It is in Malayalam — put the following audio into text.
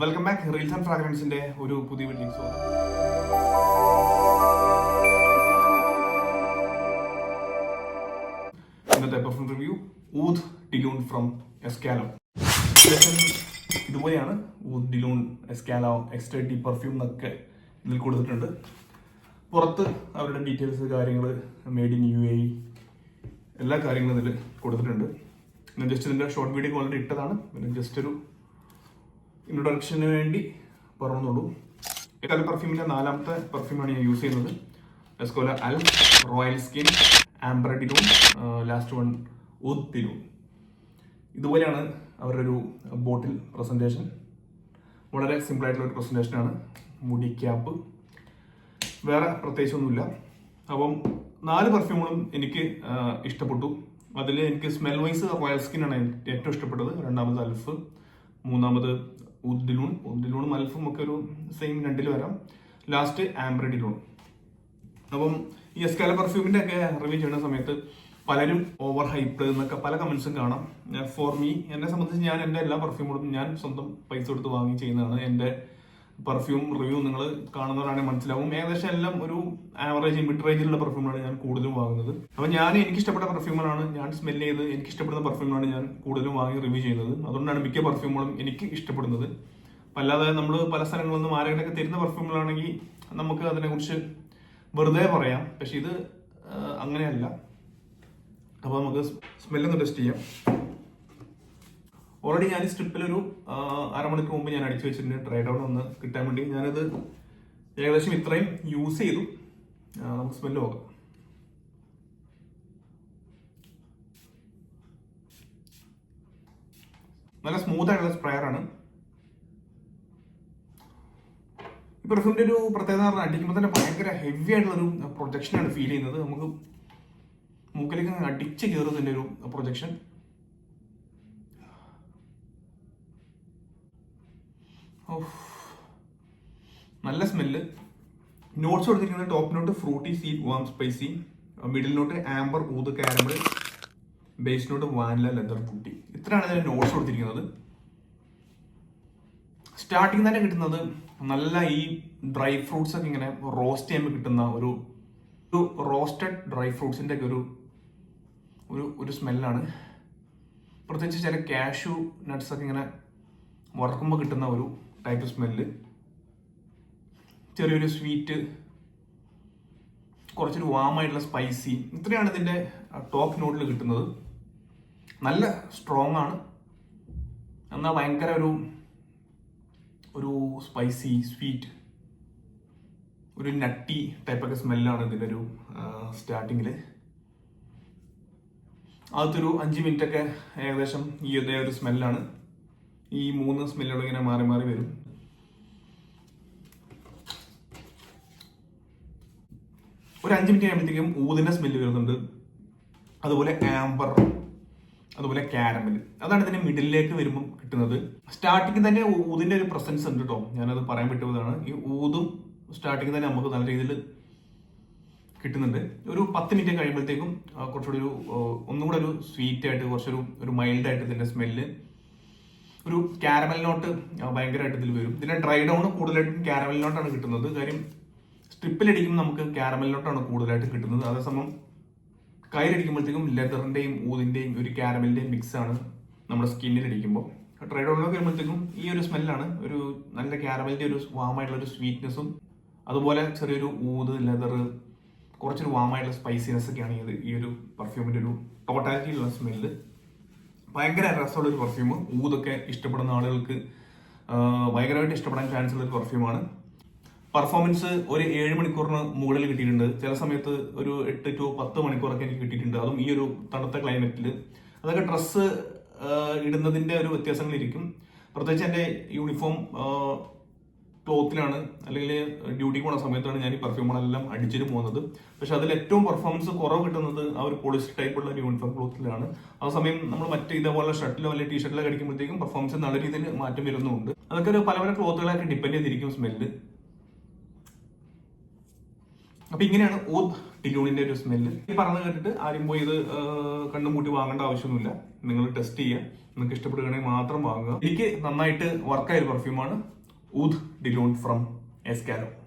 വെൽക്കം ബാക്ക് റീൽസ് ആൻഡ് ഫ്രാഗ്രൻസിന്റെ ഒരു പുതിയ വീട്ടിലേക്ക് സ്വാഗതം. ഇന്നത്തെ perfume review oud de lune from എസ്കാലോ ഇതുപോലെയാണ് ഊത് ഡിലൂൺ എസ്കാലോ ഡി പെർഫ്യൂം എന്നൊക്കെ ഇതിൽ കൊടുത്തിട്ടുണ്ട്. പുറത്ത് അവരുടെ ഡീറ്റെയിൽസ് കാര്യങ്ങൾ മെയ്ഡ് ഇൻ യു എ എല്ലാ കാര്യങ്ങളും ഇതിൽ കൊടുത്തിട്ടുണ്ട്. ഞാൻ ജസ്റ്റ് ഇതിന്റെ ഷോർട്ട് വീഡിയോ ഓൾറെഡി ഇട്ടതാണ്. പിന്നെ ജസ്റ്റ് ഒരു ഇൻട്രൊഡക്ഷന് വേണ്ടി പറഞ്ഞോളൂ. എക്കാല പെർഫ്യൂമിന്റെ നാലാമത്തെ പെർഫ്യൂമാണ് ഞാൻ യൂസ് ചെയ്യുന്നത്. Escola al royal skin ambra last one Dilune ഇതുപോലെയാണ് അവരുടെ ഒരു ബോട്ടിൽ പ്രസന്റേഷൻ വളരെ സിമ്പിളായിട്ടുള്ള ഒരു പ്രസന്റേഷനാണ് മുടി ക്യാപ്പ്. വേറെ പ്രത്യേകിച്ചൊന്നുമില്ല. അപ്പം നാല് പെർഫ്യൂമുകളും എനിക്ക് ഇഷ്ടപ്പെട്ടു. അതിൽ എനിക്ക് സ്മെൽ വൈസ് റോയൽ സ്കിൻ ആണ് ഏറ്റവും ഇഷ്ടപ്പെട്ടത്. രണ്ടാമത് അൽഫ് മൂന്നാമത് ഉദ്ദിലൂൺ ഉദ്ദിലൂണും അൽഫും ഒക്കെ ഒരു സെയിം രണ്ടിൽ വരാം. Last ambra Dilune. അപ്പം ഈ എസ്കാല പെർഫ്യൂമിന്റെ ഒക്കെ റിവ്യൂ ചെയ്യുന്ന സമയത്ത് പലരും ഓവർ ഹൈപ്ഡ് എന്നൊക്കെ പല കമന്റ്സും കാണാം. ഫോർ മീ എന്നെ സംബന്ധിച്ച് ഞാൻ എന്റെ എല്ലാ പെർഫ്യൂമുകളും ഞാൻ സ്വന്തം പൈസ കൊടുത്ത് വാങ്ങി ചെയ്യുന്നതാണ് എന്റെ പെർഫ്യൂം റിവ്യൂ നിങ്ങൾ കാണുന്നവരാണെങ്കിൽ മനസ്സിലാവും. ഏകദേശം എല്ലാം ഒരു ആവറേജ് മിഡ് റേഞ്ചിലുള്ള പെർഫ്യൂമാണ് ഞാൻ കൂടുതലും വാങ്ങുന്നത്. അപ്പോൾ ഞാൻ എനിക്ക് ഇഷ്ടപ്പെട്ട പെർഫ്യൂമുകളാണ് ഞാൻ സ്മെൽ ചെയ്ത് എനിക്ക് ഇഷ്ടപ്പെടുന്ന പെർഫ്യൂമാണ് ഞാൻ കൂടുതലും വാങ്ങി റിവ്യൂ ചെയ്യുന്നത്. അതുകൊണ്ടാണ് മിക്ക പെർഫ്യൂമുകളും എനിക്ക് ഇഷ്ടപ്പെടുന്നത്. അല്ലാതെ നമ്മൾ പല സ്ഥലങ്ങളിൽ നിന്നും ആരെങ്കിലൊക്കെ തരുന്ന പെർഫ്യൂമുകളാണെങ്കിൽ നമുക്ക് അതിനെക്കുറിച്ച് വെറുതെ പറയാം. പക്ഷെ ഇത് അങ്ങനെയല്ല. അപ്പോൾ നമുക്ക് സ്മെല്ലൊന്ന് ടെസ്റ്റ് ചെയ്യാം. ഓൾറെഡി ഞാൻ ഈ സ്ട്രിപ്പിൽ ഒരു അരമണിക്കൂർ മുമ്പ് ഞാൻ അടിച്ചു വെച്ചിട്ടുണ്ട്. ട്രൈ ഡൗൺ ഒന്ന് കിട്ടാൻ വേണ്ടി. ഞാനത് ഏകദേശം ഇത്രയും യൂസ് ചെയ്തു. നമുക്ക് സ്മെല്ല് നോക്കാം. നല്ല സ്മൂത്ത് ആയിട്ടുള്ള സ്പ്രെയർ ആണ്. ഈ പെർഫ്യൂമിന്റെ ഒരു പ്രത്യേകത പറഞ്ഞാൽ അടിക്കുമ്പോൾ തന്നെ ഭയങ്കര ഹെവി ആയിട്ടുള്ള ഒരു പ്രൊജക്ഷനാണ് ഫീൽ ചെയ്യുന്നത്. നമുക്ക് മൂക്കിലേക്ക് അടിച്ച് കയറുന്നതിന്റെ ഒരു പ്രൊജക്ഷൻ നല്ല സ്മെല്ല്. നോട്ട്സ് കൊടുത്തിരിക്കുന്നത് top note fruity seed warm spicy middle note amber oud caramel base note vanilla leather fruity ഇത്രയാണ് ഇതിന് നോട്ട്സ് കൊടുത്തിരിക്കുന്നത്. സ്റ്റാർട്ടിങ് തന്നെ കിട്ടുന്നത് നല്ല ഈ ഡ്രൈ ഫ്രൂട്ട്സ് ഒക്കെ ഇങ്ങനെ റോസ്റ്റ് ചെയ്യുമ്പോൾ കിട്ടുന്ന ഒരു ഒരു റോസ്റ്റഡ് ഡ്രൈ ഫ്രൂട്ട്സിന്റെ ഒക്കെ ഒരു ഒരു ഒരു സ്മെല്ലാണ് പ്രത്യേകിച്ച് ചില കാഷ്യൂ നട്ട്സ് ഒക്കെ ഇങ്ങനെ വറക്കുമ്പോൾ കിട്ടുന്ന ഒരു ടൈപ്പ് സ്മെല്ല് ചെറിയൊരു സ്വീറ്റ് കുറച്ചൊരു വാമായിട്ടുള്ള സ്പൈസി ഇത്രയാണ് ഇതിന്റെ ടോപ്പ് നോട്ടിൽ കിട്ടുന്നത്. നല്ല സ്ട്രോങ് ആണ്. എന്നാൽ ഭയങ്കര ഒരു ഒരു സ്പൈസി സ്വീറ്റ് ഒരു നട്ടി ടൈപ്പൊക്കെ സ്മെല്ലാണ് ഇതിന്റെ ഒരു സ്റ്റാർട്ടിങ്ങിൽ ആദ്യത്തെ അഞ്ച് മിനിറ്റ് ഒക്കെ ഏകദേശം ഈ ഒരു സ്മെല്ലാണ് ഈ മൂന്ന് സ്മെല്ലുകൾ ഇങ്ങനെ മാറി മാറി വരും. ഒരു അഞ്ച് മിനിറ്റ് കഴിയുമ്പോഴത്തേക്കും ഊതിന്റെ സ്മെല്ല് വരുന്നുണ്ട്. അതുപോലെ ആംബർ അതുപോലെ കാരമൽ അതാണ് ഇതിന്റെ മിഡിലേക്ക് വരുമ്പോൾ കിട്ടുന്നത്. സ്റ്റാർട്ടിങ് തന്നെ ഊതിന്റെ ഒരു പ്രസൻസ് ഉണ്ട് കേട്ടോ ഞാനത് പറയാൻ പറ്റുന്നതാണ് ഈ ഊതും സ്റ്റാർട്ടിങ് തന്നെ നമുക്ക് നല്ല രീതിയിൽ കിട്ടുന്നുണ്ട്. ഒരു പത്ത് മിനിറ്റ് കഴിയുമ്പോഴത്തേക്കും കുറച്ചുകൂടി ഒരു ഒന്നുകൂടെ ഒന്നും കൂടെ ഒരു സ്വീറ്റ് ആയിട്ട് കുറച്ചൊരു ഒരു മൈൽഡ് ആയിട്ട് ഇതിന്റെ സ്മെല്ല് ഒരു കാരമൽ നോട്ട് ഭയങ്കരമായിട്ട് ഇതിൽ വരും. ഇതിന്റെ ഡ്രൈ ഡൗൺ കൂടുതലായിട്ടും കാരമൽ നോട്ടാണ് കിട്ടുന്നത്. കാര്യം സ്ട്രിപ്പിലടിക്കുമ്പോൾ നമുക്ക് കാരമൽ നോട്ടാണ് കൂടുതലായിട്ട് കിട്ടുന്നത്. അതേസമയം കയ്യിലടിക്കുമ്പോഴത്തേക്കും ലെതറിന്റെയും ഊതിന്റെയും ഒരു കാരമലിന്റെയും മിക്സ് ആണ് നമ്മുടെ സ്കിന്നിൽ അടിക്കുമ്പോൾ ഡ്രൈ ഡൗണിലൊക്കെ വരുമ്പോഴത്തേക്കും ഈ ഒരു സ്മെല്ലാണ് ഒരു നല്ല കാരമലിന്റെ ഒരു വാമായിട്ടുള്ള ഒരു സ്വീറ്റ്നെസ്സും അതുപോലെ ചെറിയൊരു ഊത് ലെതർ കുറച്ചൊരു വാമായിട്ടുള്ള സ്പൈസിനെസ് ഒക്കെയാണ് ഈ ഒരു പെർഫ്യൂമിന്റെ ഒരു ടോട്ടാലിറ്റിയിലുള്ള സ്മെല്ല് ഭയങ്കര രസമുള്ള ഒരു പെർഫ്യൂം ഊതൊക്കെ ഇഷ്ടപ്പെടുന്ന ആളുകൾക്ക് ഭയങ്കരമായിട്ട് ഇഷ്ടപ്പെടാൻ ചാൻസ് ഉള്ള ഒരു പെർഫ്യൂമാണ് പെർഫോമൻസ് ഒരു ഏഴ് മണിക്കൂറിന് മുകളിൽ കിട്ടിയിട്ടുണ്ട്. ചില സമയത്ത് ഒരു എട്ട് ടു പത്ത് മണിക്കൂറൊക്കെ എനിക്ക് കിട്ടിയിട്ടുണ്ട്. അതും ഈ ഒരു തണുത്ത ക്ലൈമറ്റിൽ അതൊക്കെ ഡ്രസ്സ് ഇടുന്നതിന്റെ ഒരു വ്യത്യാസങ്ങളിരിക്കും. പ്രത്യേകിച്ച് എന്റെ യൂണിഫോം ക്ലോത്തിലാണ് അല്ലെങ്കിൽ ഡ്യൂട്ടിക്ക് പോണ സമയത്താണ് ഞാൻ ഈ പെർഫ്യൂമുകളെല്ലാം അടിച്ചിട്ട് പോകുന്നത്. പക്ഷെ അതിൽ ഏറ്റവും പെർഫോമൻസ് കുറവ് കിട്ടുന്നത് ആ ഒരു പോളിസ്റ്റർ ടൈപ്പുള്ള യൂണിഫോം ക്ലോത്തിലാണ് ആ സമയം നമ്മൾ മറ്റ് ഇതേപോലെ ഷർട്ടിലോ അല്ലെങ്കിൽ ടീഷർട്ടിലോ കടിക്കുമ്പോഴത്തേക്കും പെർഫോമൻസ് നല്ല രീതിയിൽ മാറ്റം വരുന്നുണ്ട് അതൊക്കെ ഒരു പല പല ക്ലോത്തുകളൊക്കെ ഡിപ്പെൻഡ് ചെയ്തിരിക്കും സ്മെല്ല് അപ്പൊ ഇങ്ങനെയാണ് ഓത് ടിലൂണിന്റെ ഒരു സ്മെല്ല് ഈ പറഞ്ഞു കേട്ടിട്ട് ആരും പോയി ഇത് കണ്ണും കൂട്ടി വാങ്ങേണ്ട ആവശ്യമൊന്നുമില്ല. നിങ്ങൾ ടെസ്റ്റ് ചെയ്യുക. നിങ്ങൾക്ക് ഇഷ്ടപ്പെടുകയാണെങ്കിൽ മാത്രം വാങ്ങുക. എനിക്ക് നന്നായിട്ട് വർക്കായ ഒരു പെർഫ്യൂമാണ് ഊദ് ഡിലൂൺ ഫ്രം എസ്കാലോ.